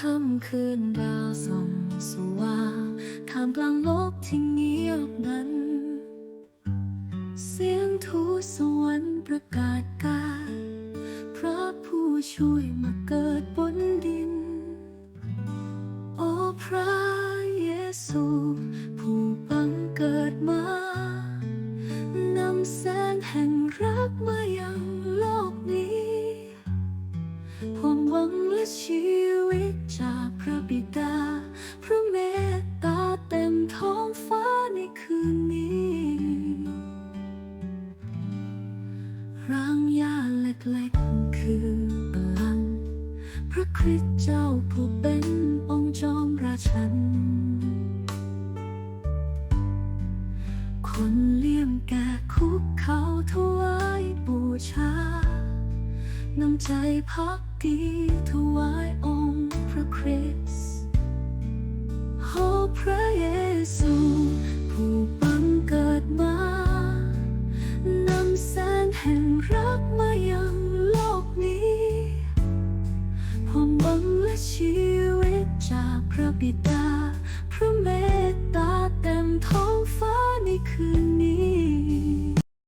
ค่ำคืนดาวส่องสว่างท่ามกลางโลกที่เงียบนั้น เสียงทูตสวรรค์ประกาศการพระผู้ช่วยมาเกิดบนดิน โอ้พระเยซู ผู้บังเกิดมานำแสงแห่งรักมา ความหวังและชีวิตจากพระบิดา พระเมตตาเต็มท้องฟ้าในคืนนี้ร่างยาเล็กๆคือพลัง พระคริสต์เจ้าผู้เป็นองค์จอมราชัน คนเลี่ยมแก่คุกเขาถวายบูชาน้ำ ใจพักดีถวายองค์พระคริสต์โอพระเยซู ผู้บังเกิดมานำแสงแห่งรักมายังโลกนี้ความหวังและชีวิตจากพระบิดา